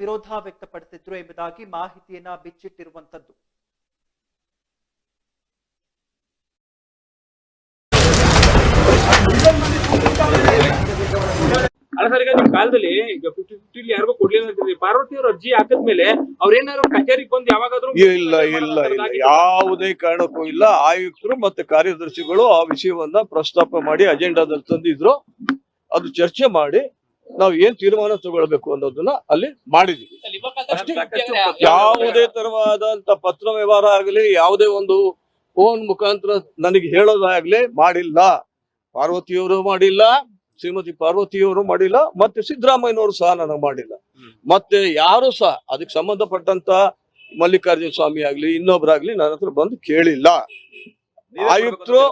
ವಿರೋಧ ವ್ಯಕ್ತಪಡಿಸಿದ್ರು ಎಂಬುದಾಗಿ ಮಾಹಿತಿಯನ್ನ ಬಿಚ್ಚಿಟ್ಟಿರುವಂತದ್ದು ಅಲ್ಲ ಸರ್ ಈಗ ನಿಮ್ ಕಾಲದಲ್ಲಿ ಈಗ ಫಿಫ್ಟಿ ಫಿಫ್ಟಿ ಯಾರಿಗೂ ಕೊಡ್ಲಿಲ್ಲ ಅಂತಿದ್ರಿ ಪಾರ್ವತಿ ಅವ್ರ ಅರ್ಜಿ ಹಾಕಿದ್ಮೇಲೆ ಅವ್ರೇನಾದ್ರು ಕಚೇರಿಗೆ ಬಂದು ಯಾವಾಗಾದ್ರೂ ಇಲ್ಲ ಇಲ್ಲ ಇಲ್ಲ. ಯಾವುದೇ ಕಾರಣಕ್ಕೂ ಇಲ್ಲ. ಆಯುಕ್ತರು ಮತ್ತೆ ಕಾರ್ಯದರ್ಶಿಗಳು ಆ ವಿಷಯವನ್ನ ಪ್ರಸ್ತಾಪ ಮಾಡಿ ಅಜೆಂಡಾದಲ್ಲಿ ತಂದಿದ್ರು. ಅದು ಚರ್ಚೆ ಮಾಡಿ ನಾವು ಏನ್ ತೀರ್ಮಾನ ತಗೊಳ್ಬೇಕು ಅನ್ನೋದನ್ನ ಅಲ್ಲಿ ಮಾಡಿದೀವಿ. ಯಾವುದೇ ತರವಾದಂತ ಪತ್ರ ವ್ಯವಹಾರ ಆಗಲಿ ಯಾವುದೇ ಒಂದು ಫೋನ್ ಮುಖಾಂತರ ನನಗೆ ಹೇಳೋದಾಗ್ಲಿ ಮಾಡಿಲ್ಲ. ಪಾರ್ವತಿಯವರು ಮಾಡಿಲ್ಲ ಶ್ರೀಮತಿ ಪಾರ್ವತಿಯವರು ಮಾಡಿಲ್ಲ ಮತ್ತೆ ಸಿದ್ದರಾಮಯ್ಯನವರು ಸಹ ನನಗೆ ಮಾಡಿಲ್ಲ. ಮತ್ತೆ ಯಾರು ಸಹ ಅದಕ್ಕೆ ಸಂಬಂಧಪಟ್ಟಂತ ಮಲ್ಲಿಕಾರ್ಜುನ ಸ್ವಾಮಿ ಆಗ್ಲಿ ಇನ್ನೊಬ್ರಾಗ್ಲಿ ನನ್ನ ಹತ್ರ ಬಂದು ಕೇಳಿಲ್ಲ. ಆಯುಕ್ತರು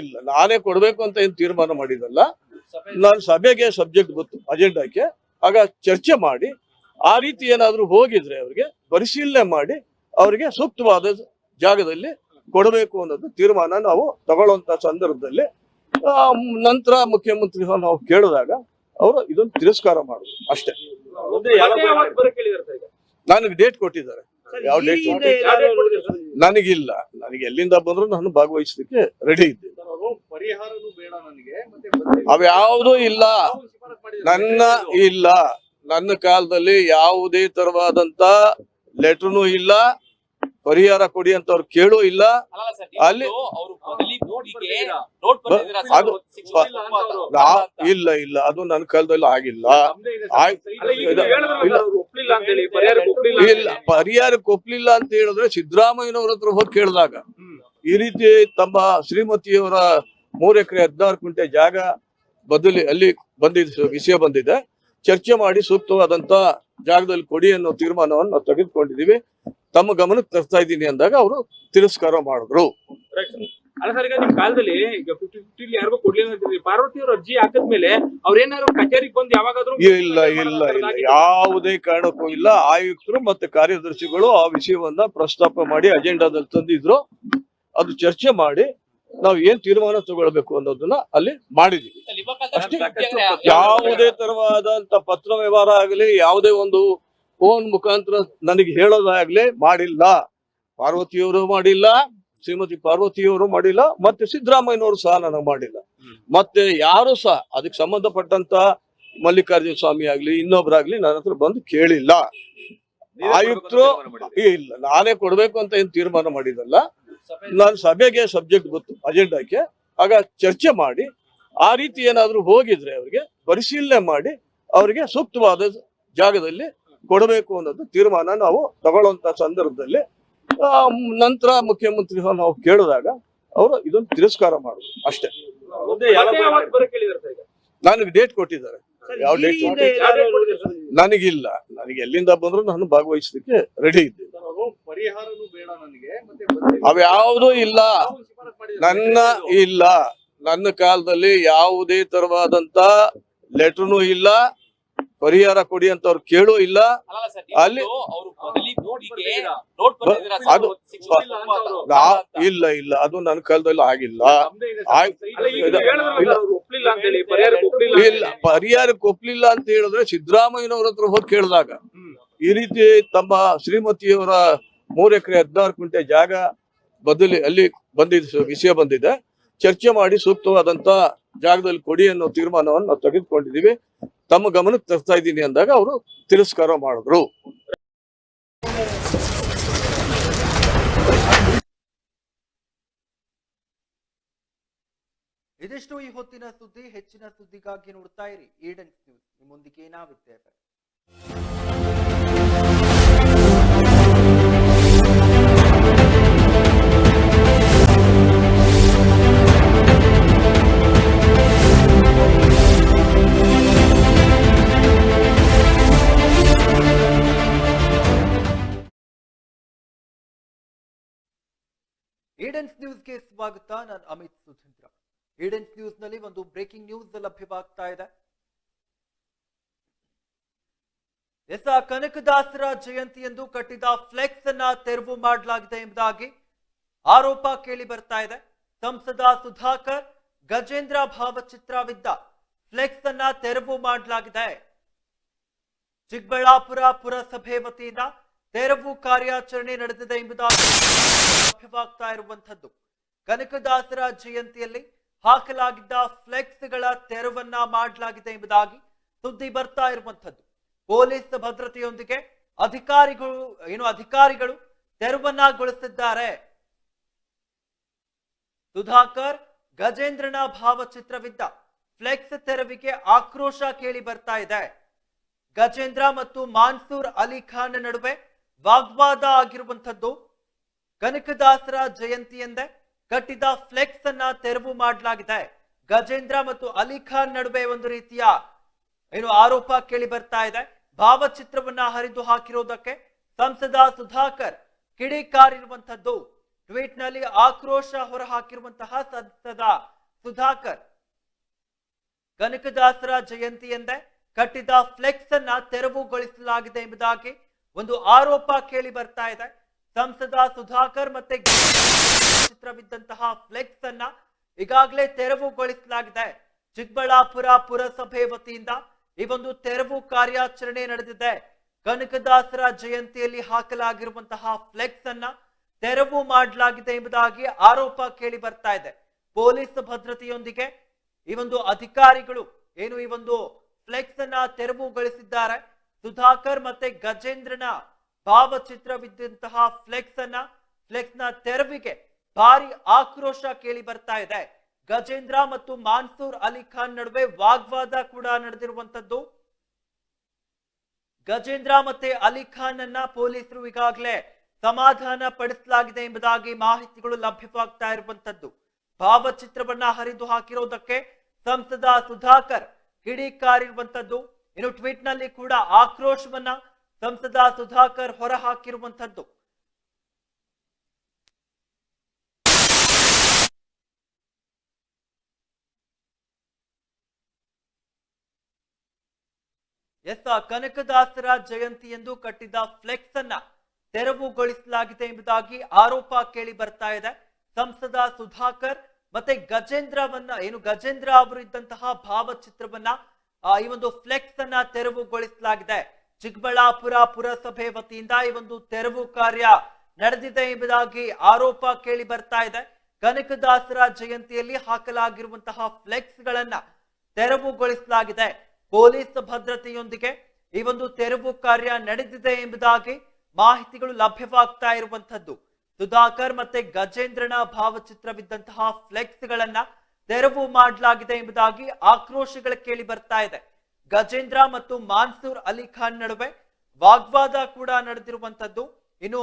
ಇಲ್ಲ ನಾನೇ ಕೊಡ್ಬೇಕು ಅಂತ ಏನ್ ತೀರ್ಮಾನ ಮಾಡಿದಲ್ಲ. ನಾನು ಸಭೆಗೆ ಸಬ್ಜೆಕ್ಟ್ ಗೊತ್ತು ಅಜೆಂಡಾಕ್ಕೆ. ಆಗ ಚರ್ಚೆ ಮಾಡಿ ಆ ರೀತಿ ಏನಾದರೂ ಹೋಗಿದ್ರೆ ಅವರಿಗೆ ಪರಿಶೀಲನೆ ಮಾಡಿ ಅವರಿಗೆ ಸೂಕ್ತವಾದ ಜಾಗದಲ್ಲಿ ಕೊಡಬೇಕು ಅನ್ನೋದು ತೀರ್ಮಾನ ನಾವು ತಗೊಳ್ಳುವಂತ ಸಂದರ್ಭದಲ್ಲಿ ಆ, ನಂತರ ಮುಖ್ಯಮಂತ್ರಿ ನಾವು ಕೇಳಿದಾಗ ಅವರು ಇದನ್ನು ತಿರಸ್ಕಾರ ಮಾಡುದು ಅಷ್ಟೇ. ನನಗೆ ಡೇಟ್ ಕೊಟ್ಟಿದ್ದಾರೆ. ಯಾವ ಡೇಟ್? ನನಗಿಲ್ಲ. ನನಗೆ ಎಲ್ಲಿಂದ ಬಂದ್ರು ನಾನು ಭಾಗವಹಿಸಲಿಕ್ಕೆ ರೆಡಿ ಇದ್ದೆ ಅವ್ಯಾವುದೂ ಇಲ್ಲ. ನನ್ನ ಇಲ್ಲ. ನನ್ನ ಕಾಲದಲ್ಲಿ ಯಾವುದೇ ತರವಾದಂತ ಲೆಟರ್ನು ಇಲ್ಲ. ಪರಿಹಾರ ಕೊಡಿ ಅಂತ ಅವ್ರು ಕೇಳೂ ಇಲ್ಲ. ಅಲ್ಲಿ- ಅದು- ಇಲ್ಲ ಇಲ್ಲ ಅದು ನನ್ನ ಕಾಲದಲ್ಲಿ ಆಗಿಲ್ಲ. ಇಲ್ಲ. ಹೇಳಿದ್ರಲ್ಲ ಇಲ್ಲ. ಒಪ್ಲಿಲ್ಲ ಅಂತ ಹೇಳಿ. ಪರಿಹಾರಕ್ಕೆ. ಒಪ್ಲಿಲ್ಲ ಅಂತ ಹೇಳಿದ್ರೆ ಸಿದ್ದರಾಮಯ್ಯನವ್ರ ಹತ್ರ ಹೋಗಿ ಕೇಳಿದಾಗ ಈ ರೀತಿ ತಮ್ಮ ಶ್ರೀಮತಿಯವರ ಮೂರ್ ಎಕರೆ ಹದಿನಾರು ಕುಂಟೆ ಜಾಗ ಬದಲಿ ಅಲ್ಲಿ ಬಂದಿದೆ ವಿಷಯ ಬಂದಿದೆ. ಚರ್ಚೆ ಮಾಡಿ ಸೂಕ್ತವಾದಂತ ಜಾಗದಲ್ಲಿ ಕೊಡಿ ಅನ್ನೋ ತೀರ್ಮಾನವನ್ನು ನಾವು ತೆಗೆದುಕೊಂಡಿದೀವಿ ತಮ್ಮ ಗಮನಕ್ಕೆ ತರ್ತಾ ಇದ್ದೀನಿ ಅಂದಾಗ ಅವರು ತಿರಸ್ಕಾರ ಮಾಡಿದ್ರು. ಅಲ್ಲ ಸರ್ ಈಗ ನಿಮ್ ಕಾಲದಲ್ಲಿ ಈಗ ಫಿಫ್ಟಿ ಫಿಫ್ಟಿ ಯಾರಿಗೂ ಕೊಡ್ಲಿಲ್ಲ ಅಂತಿದ್ರಿ ಪಾರ್ವತಿ ಅವ್ರ ಅರ್ಜಿ ಹಾಕಿದ್ಮೇಲೆ ಅವ್ರೇನಾದ್ರು ಕಚೇರಿಗೆ ಬಂದು ಯಾವಾಗಾದ್ರೂ ಇಲ್ಲ ಇಲ್ಲ ಇಲ್ಲ. ಯಾವುದೇ ಕಾರಣಕ್ಕೂ ಇಲ್ಲ. ಆಯುಕ್ತರು ಮತ್ತೆ ಕಾರ್ಯದರ್ಶಿಗಳು ಆ ವಿಷಯವನ್ನ ಪ್ರಸ್ತಾಪ ಮಾಡಿ ಅಜೆಂಡಾದಲ್ಲಿ ತಂದಿದ್ರು. ಅದು ಚರ್ಚೆ ಮಾಡಿ ನಾವು ಏನ್ ತೀರ್ಮಾನ ತಗೊಳ್ಬೇಕು ಅನ್ನೋದನ್ನ ಅಲ್ಲಿ ಮಾಡಿದೀವಿ. ಯಾವುದೇ ತರವಾದಂತ ಪತ್ರ ವ್ಯವಹಾರ ಆಗಲಿ ಯಾವುದೇ ಒಂದು ಫೋನ್ ಮುಖಾಂತರ ನನಗೆ ಹೇಳೋದಾಗ್ಲಿ ಮಾಡಿಲ್ಲ. ಪಾರ್ವತಿಯವರು ಮಾಡಿಲ್ಲ ಶ್ರೀಮತಿ ಪಾರ್ವತಿಯವರು ಮಾಡಿಲ್ಲ ಮತ್ತೆ ಸಿದ್ದರಾಮಯ್ಯನವರು ಸಹ ನನಗೆ ಮಾಡಿಲ್ಲ. ಮತ್ತೆ ಯಾರು ಸಹ ಅದಕ್ಕೆ ಸಂಬಂಧಪಟ್ಟಂತ ಮಲ್ಲಿಕಾರ್ಜುನ ಸ್ವಾಮಿ ಆಗ್ಲಿ ಇನ್ನೊಬ್ರಾಗ್ಲಿ ನನ್ನ ಹತ್ರ ಬಂದು ಕೇಳಿಲ್ಲ. ಆಯುಕ್ತರು ಇಲ್ಲ ನಾನೇ ಕೊಡ್ಬೇಕು ಅಂತ ಏನ್ ತೀರ್ಮಾನ ಮಾಡಿದಲ್ಲ. ನಾನು ಸಭೆಗೆ ಸಬ್ಜೆಕ್ಟ್ ಗೊತ್ತು ಅಜೆಂಡಾಕ್ಕೆ ಆಗ ಚರ್ಚೆ ಮಾಡಿ ಆ ರೀತಿ ಏನಾದರೂ ಹೋಗಿದ್ರೆ ಅವರಿಗೆ ಪರಿಶೀಲನೆ ಮಾಡಿ ಅವರಿಗೆ ಸೂಕ್ತವಾದ ಜಾಗದಲ್ಲಿ ಕೊಡಬೇಕು ಅನ್ನೋದು ತೀರ್ಮಾನ ನಾವು ತಗೊಳ್ಳುವಂತ ಸಂದರ್ಭದಲ್ಲಿ ನಂತರ ಮುಖ್ಯಮಂತ್ರಿ ನಾವು ಕೇಳಿದಾಗ ಅವರು ಇದನ್ನು ತಿರಸ್ಕಾರ ಮಾಡುದು ಅಷ್ಟೇ. ನನಗೆ ಡೇಟ್ ಕೊಟ್ಟಿದ್ದಾರೆ. ಯಾವ ಡೇಟ್ ನನಗಿಲ್ಲ. ನನಗೆ ಎಲ್ಲಿಂದ ಬಂದ್ರು ನಾನು ಭಾಗವಹಿಸಲಿಕ್ಕೆ ರೆಡಿ ಇದ್ದೆ ಪರಿಹಾರನೂ ಬೇಡ ನನಗೆ ಮತ್ತೆ ಅವ್ಯಾವುದೂ ಇಲ್ಲ. ನನ್ನ ಇಲ್ಲ. ನನ್ನ ಕಾಲದಲ್ಲಿ ಯಾವುದೇ ತರವಾದಂತ ಲೆಟರ್ನು ಇಲ್ಲ ಪರಿಹಾರ ಕೊಡಿ ಅಂತ ಅವ್ರು ಕೇಳೂ ಇಲ್ಲ. ಅಲ್ಲಿ- ಅದು- ಇಲ್ಲ ಇಲ್ಲ. ಅದು ನನ್ನ ಕಾಲದಲ್ಲಿ ಆಗಿಲ್ಲ. ಇಲ್ಲ ಪರಿಹಾರಕ್ಕೆ ಒಪ್ಲಿಲ್ಲ ಅಂತ ಹೇಳಿದ್ರೆ ಸಿದ್ದರಾಮಯ್ಯನವ್ರ ಹತ್ರ ಹೋಗಿ ಕೇಳಿದಾಗ ಈ ರೀತಿ ತಮ್ಮ ಶ್ರೀಮತಿಯವರ ಮೂರ್ ಎಕರೆ ಹದಿನಾರು ಕುಂಟೆ ಜಾಗ ಬದಲಿ ಅಲ್ಲಿ ಬಂದಿದ ವಿಷಯ ಬಂದಿದೆ. ಚರ್ಚೆ ಮಾಡಿ ಸೂಕ್ತವಾದಂತ ಜಾಗದಲ್ಲಿ ಕೊಡಿ ಅನ್ನೋ ತೀರ್ಮಾನವನ್ನು ನಾವು ತೆಗೆದುಕೊಂಡಿದೀವಿ. ತಮ್ಮ ಗಮನಕ್ಕೆ ತರ್ತಾ ಇದ್ದೀನಿ ಅಂದಾಗ ಅವರು ತಿರಸ್ಕಾರ ಮಾಡಿದ್ರು. ಇದಿಷ್ಟು ಈ ಹೊತ್ತಿನ ಸುದ್ದಿ, ಹೆಚ್ಚಿನ ಸುದ್ದಿಗಾಗಿ ನೋಡ್ತಾ ಇರಿ. Eden news. ನಿಮ್ಮೊಂದಿಗೆ ನಾವಿದ್ದೇವೆ. ಈಡನ್ಸ್ ನ್ಯೂಸ್ಗೆ ಸ್ವಾಗತ. ನಾನು ಅಮಿತ್ ಸುಧೀಂದ್ರ. ಏಡೆನ್ಸ್ ನ್ಯೂಸ್ನಲ್ಲಿ ಒಂದು ಬ್ರೇಕಿಂಗ್ ನ್ಯೂಸ್ ಲಭ್ಯವಾಗ್ತಾ ಇದೆ. ಎಸ್ ಆ ಕನಕದಾಸರ ಜಯಂತಿಯಂದು ಕಟ್ಟಿದ ಫ್ಲೆಕ್ಸ್ ಅನ್ನ ತೆರವು ಮಾಡಲಾಗಿದೆ ಎಂಬುದಾಗಿ ಆರೋಪ ಕೇಳಿ ಬರ್ತಾ ಇದೆ. ಸಂಸದ ಸುಧಾಕರ್, ಗಜೇಂದ್ರ ಭಾವಚಿತ್ರವಿದ್ದ ಫ್ಲೆಕ್ಸ್ ಅನ್ನ ತೆರವು ಮಾಡಲಾಗಿದೆ. ಚಿಕ್ಕಬಳ್ಳಾಪುರ ಪುರಸಭೆ ವತಿಯಿಂದ ತೆರವು ಕಾರ್ಯಾಚರಣೆ ನಡೆದಿದೆ ಎಂಬುದಾಗಿ ಲಭ್ಯವಾಗ್ತಾ ಇರುವಂತದ್ದು ಕನಕದಾಸರ ಜಯಂತಿಯಲ್ಲಿ ಹಾಕಲಾಗಿದ್ದ ಫ್ಲೆಕ್ಸ್ಗಳ ತೆರವನ್ನ ಮಾಡಲಾಗಿದೆ ಎಂಬುದಾಗಿ ಸುದ್ದಿ ಬರ್ತಾ ಇರುವಂತದ್ದು ಪೊಲೀಸ್ ಭದ್ರತೆಯೊಂದಿಗೆ ಅಧಿಕಾರಿಗಳು, ಏನು ಅಧಿಕಾರಿಗಳು ತೆರವನ್ನಗೊಳಿಸಿದ್ದಾರೆ ಸುಧಾಕರ್, ಗಜೇಂದ್ರನ ಭಾವಚಿತ್ರವಿದ್ದ ಫ್ಲೆಕ್ಸ್ ತೆರವಿಗೆ ಆಕ್ರೋಶ ಕೇಳಿ ಬರ್ತಾ ಇದೆ. ಗಜೇಂದ್ರ ಮತ್ತು ಮಾನ್ಸೂರ್ ಅಲಿ ಖಾನ್ ನಡುವೆ ವಾಗ್ವಾದ ಆಗಿರುವಂಥದ್ದು. ಕನಕದಾಸರ ಜಯಂತಿ ಎಂದೇ ಕಟ್ಟಿದ ಫ್ಲೆಕ್ಸ್ ಅನ್ನ ತೆರವು ಮಾಡಲಾಗಿದೆ. ಗಜೇಂದ್ರ ಮತ್ತು ಅಲಿಖಾನ್ ನಡುವೆ ಒಂದು ರೀತಿಯ ಏನು ಆರೋಪ ಕೇಳಿ ಬರ್ತಾ ಇದೆ. ಭಾವಚಿತ್ರವನ್ನ ಹರಿದು ಹಾಕಿರೋದಕ್ಕೆ ಸಂಸದ ಸುಧಾಕರ್ ಕಿಡಿಕಾರಿರುವಂಥದ್ದು. ಟ್ವೀಟ್ನಲ್ಲಿ ಆಕ್ರೋಶ ಹೊರಹಾಕಿರುವಂತಹ ಸಂಸದ ಸುಧಾಕರ್. ಕನಕದಾಸರ ಜಯಂತಿ ಎಂದೇ ಕಟ್ಟಿದ ಫ್ಲೆಕ್ಸ್ ಅನ್ನ ತೆರವುಗೊಳಿಸಲಾಗಿದೆ ಎಂಬುದಾಗಿ ಒಂದು ಆರೋಪ ಕೇಳಿ ಬರ್ತಾ ಇದೆ. ಸಂಸದ ಸುಧಾಕರ್ ಮತ್ತೆ ಚಿತ್ರವಿದ್ದಂತಹ ಫ್ಲೆಕ್ಸ್ ಅನ್ನ ಈಗಾಗಲೇ ತೆರವುಗೊಳಿಸಲಾಗಿದೆ. ಚಿಕ್ಕಬಳ್ಳಾಪುರ ಪುರಸಭೆ ವತಿಯಿಂದ ಈ ಒಂದು ತೆರವು ಕಾರ್ಯಾಚರಣೆ ನಡೆದಿದೆ. ಕನಕದಾಸರ ಜಯಂತಿಯಲ್ಲಿ ಹಾಕಲಾಗಿರುವಂತಹ ಫ್ಲೆಕ್ಸ್ ಅನ್ನ ತೆರವು ಮಾಡಲಾಗಿದೆ ಎಂಬುದಾಗಿ ಆರೋಪ ಕೇಳಿ ಬರ್ತಾ ಇದೆ. ಪೊಲೀಸ್ ಭದ್ರತೆಯೊಂದಿಗೆ ಈ ಒಂದು ಅಧಿಕಾರಿಗಳು ಏನು ಈ ಒಂದು ಫ್ಲೆಕ್ಸ್ ಅನ್ನ ತೆರವುಗೊಳಿಸಿದ್ದಾರೆ. ಸುಧಾಕರ್ ಮತ್ತೆ ಗಜೇಂದ್ರನ ಭಾವಚಿತ್ರವಿದ್ದಂತಹ ಫ್ಲೆಕ್ಸ್ ಅನ್ನ, ಫ್ಲೆಕ್ಸ್ನ ತೆರವಿಗೆ ಭಾರಿ ಆಕ್ರೋಶ ಕೇಳಿ ಬರ್ತಾ ಇದೆ. ಗಜೇಂದ್ರ ಮತ್ತು ಮಾನ್ಸೂರ್ ಅಲಿ ಖಾನ್ ನಡುವೆ ವಾಗ್ವಾದ ಕೂಡ ನಡೆದಿರುವಂತದ್ದು ಗಜೇಂದ್ರ ಮತ್ತೆ ಅಲಿ ಖಾನ್ ಅನ್ನ ಪೊಲೀಸರು ಈಗಾಗಲೇ ಸಮಾಧಾನ ಪಡಿಸಲಾಗಿದೆ ಎಂಬುದಾಗಿ ಮಾಹಿತಿಗಳು ಲಭ್ಯವಾಗ್ತಾ ಇರುವಂತದ್ದು ಭಾವಚಿತ್ರವನ್ನ ಹರಿದು ಹಾಕಿರೋದಕ್ಕೆ ಸಂಸದ ಸುಧಾಕರ್ ಕಿಡಿಕಾರಿರುವಂತದ್ದು ಇನ್ನು ಟ್ವೀಟ್ನಲ್ಲಿ ಕೂಡ ಆಕ್ರೋಶವನ್ನ ಸಂಸದ ಸುಧಾಕರ್ ಹೊರ ಹಾಕಿರುವಂತದ್ದು ಎಸ್ ಕನಕದಾಸರ ಜಯಂತಿ ಎಂದು ಕಟ್ಟಿದ ಫ್ಲೆಕ್ಸ್ ಅನ್ನ ತೆರವುಗೊಳಿಸಲಾಗಿದೆ ಎಂಬುದಾಗಿ ಆರೋಪ ಕೇಳಿ ಬರ್ತಾ ಇದೆ. ಸಂಸದ ಸುಧಾಕರ್ ಮತ್ತೆ ಗಜೇಂದ್ರವನ್ನ, ಏನು ಗಜೇಂದ್ರ ಅವರು ಇದ್ದಂತಹ ಭಾವಚಿತ್ರವನ್ನ ಈ ಒಂದು ಫ್ಲೆಕ್ಸ್ ಅನ್ನ ತೆರವುಗೊಳಿಸಲಾಗಿದೆ. ಚಿಕ್ಕಬಳ್ಳಾಪುರ ಪುರಸಭೆ ವತಿಯಿಂದ ಈ ಒಂದು ತೆರವು ಕಾರ್ಯ ನಡೆದಿದೆ ಎಂಬುದಾಗಿ ಆರೋಪ ಕೇಳಿ ಬರ್ತಾ ಇದೆ. ಕನಕದಾಸರ ಜಯಂತಿಯಲ್ಲಿ ಹಾಕಲಾಗಿರುವಂತಹ ಫ್ಲೆಕ್ಸ್ ಗಳನ್ನ ತೆರವುಗೊಳಿಸಲಾಗಿದೆ. ಪೊಲೀಸ್ ಭದ್ರತೆಯೊಂದಿಗೆ ಈ ಒಂದು ತೆರವು ಕಾರ್ಯ ನಡೆದಿದೆ ಎಂಬುದಾಗಿ ಮಾಹಿತಿಗಳು ಲಭ್ಯವಾಗ್ತಾ ಇರುವಂತದ್ದು ಸುಧಾಕರ್ ಮತ್ತೆ ಗಜೇಂದ್ರನ ಭಾವಚಿತ್ರವಿದ್ದಂತಹ ಫ್ಲೆಕ್ಸ್ ಗಳನ್ನ ತೆರವು ಮಾಡಲಾಗಿದೆ ಎಂಬುದಾಗಿ ಆಕ್ರೋಶಗಳ ಕೇಳಿ ಬರ್ತಾ ಇದೆ. ಗಜೇಂದ್ರ ಮತ್ತು ಮಾನ್ಸೂರ್ ಅಲಿ ಖಾನ್ ನಡುವೆ ವಾಗ್ವಾದ ಕೂಡ ನಡೆದಿರುವಂತದ್ದು ಇನ್ನು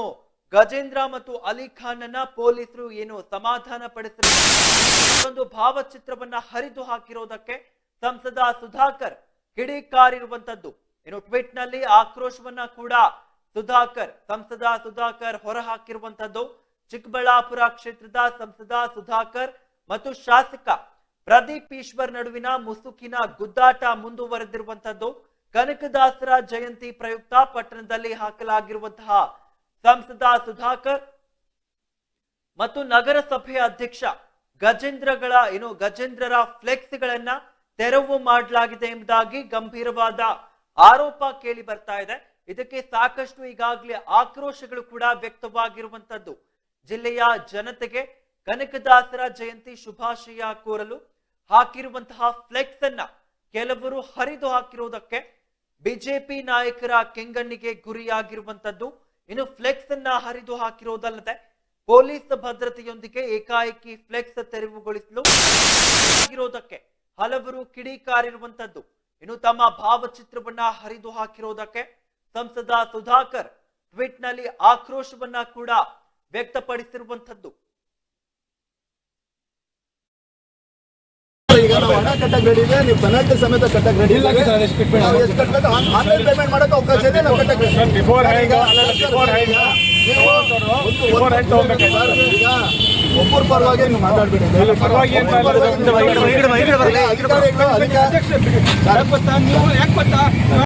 ಗಜೇಂದ್ರ ಮತ್ತು ಅಲಿ ಖಾನ್ ಅನ್ನ ಪೊಲೀಸರು ಏನು ಸಮಾಧಾನ ಪಡಿಸಿರುವ ಒಂದು ಭಾವಚಿತ್ರವನ್ನ ಹರಿದು ಹಾಕಿರೋದಕ್ಕೆ ಸಂಸದ ಸುಧಾಕರ್ ಕಿಡಿಕಾರಿರುವಂತದ್ದು ಇನ್ನು ಟ್ವೀಟ್ನಲ್ಲಿ ಆಕ್ರೋಶವನ್ನ ಕೂಡ ಸುಧಾಕರ್, ಸಂಸದ ಸುಧಾಕರ್ ಹೊರ ಹಾಕಿರುವಂತದ್ದು ಚಿಕ್ಕಬಳ್ಳಾಪುರ ಕ್ಷೇತ್ರದ ಸಂಸದ ಸುಧಾಕರ್ ಮತ್ತು ಶಾಸಕ ಪ್ರದೀಪ್ ಈಶ್ವರ್ ನಡುವಿನ ಮುಸುಕಿನ ಗುದ್ದಾಟ ಮುಂದುವರೆದಿರುವಂತದ್ದು ಕನಕದಾಸರ ಜಯಂತಿ ಪ್ರಯುಕ್ತ ಪಟ್ಟಣದಲ್ಲಿ ಹಾಕಲಾಗಿರುವಂತಹ ಸಂಸದ ಸುಧಾಕರ್ ಮತ್ತು ನಗರಸಭೆಯ ಅಧ್ಯಕ್ಷ ಗಜೇಂದ್ರಗಳ, ಏನು ಗಜೇಂದ್ರರ ಫ್ಲೆಕ್ಸ್ ಗಳನ್ನ ತೆರವು ಮಾಡಲಾಗಿದೆ ಎಂಬುದಾಗಿ ಗಂಭೀರವಾದ ಆರೋಪ ಕೇಳಿ ಬರ್ತಾ ಇದೆ. ಇದಕ್ಕೆ ಸಾಕಷ್ಟು ಈಗಾಗಲೇ ಆಕ್ರೋಶಗಳು ಕೂಡ ವ್ಯಕ್ತವಾಗಿರುವಂತದ್ದು ಜಿಲ್ಲೆಯ ಜನತೆಗೆ ಕನಕದಾಸರ ಜಯಂತಿ ಶುಭಾಶಯ ಕೋರಲು ಹಾಕಿರುವಂತಹ ಫ್ಲೆಕ್ಸ್ ಅನ್ನ ಕೆಲವರು ಹರಿದು ಹಾಕಿರುವುದಕ್ಕೆ ಬಿಜೆಪಿ ನಾಯಕರ ಕೆಂಗಣ್ಣಿಗೆ ಗುರಿಯಾಗಿರುವಂತದ್ದು. ಇನ್ನು ಫ್ಲೆಕ್ಸ್ ಅನ್ನ ಹರಿದು ಹಾಕಿರುವುದಲ್ಲದೆ ಪೊಲೀಸ್ ಭದ್ರತೆಯೊಂದಿಗೆ ಏಕಾಏಕಿ ಫ್ಲೆಕ್ಸ್ ತೆರವುಗೊಳಿಸಲು ಆಗಿರೋದಕ್ಕೆ ಹಲವರು ಕಿಡಿಕಾರಿರುವಂತದ್ದು. ಇನ್ನು ತಮ್ಮ ಭಾವಚಿತ್ರವನ್ನ ಹರಿದು ಹಾಕಿರೋದಕ್ಕೆ ಸಂಸದ ಸುಧಾಕರ್ ಟ್ವೀಟ್ನಲ್ಲಿ ಆಕ್ರೋಶವನ್ನ ಕೂಡ ವ್ಯಕ್ತಪಡಿಸಿರುವಂತದ್ದು. ಈಗ ನಾವು ಹಣ ಕಟ್ಟಕ್ ರೆಡಿ ಇದೆ ನೀವು ಪೆನಾಲ್ಟಿ ಸಮೇತ ಕಟ್ಟಕ್ಕೆ ರೆಡಿ ಇಲ್ಲ ನಾವು ಎಷ್ಟು ಕಟ್ಟಬೇಕು ಆನ್ಲೈನ್ ಪೇಮೆಂಟ್ ಮಾಡಕ್ಕೆ ಅವಕಾಶ ಇದೆ ನಾವು ಕಟ್ಟಕ್ ready. Beforehand beforehand ನೀವು ಒಂದು- ಬಿಫೋರ್ ಹ್ಯಾಂಡ್ ತಗೋಬೇಕಾಯ್ತು ಈಗ ಒಬ್ಬರ ಪರವಾಗಿ ನೀವು ಮಾತಾಡ್ಬೇಡಿ. ಪರವಾಗಿ ಅಂತ ಒಬ್ಬರ ಪರವಾಗಿ ನೀವು ಯಾಕೆ ಬಾ,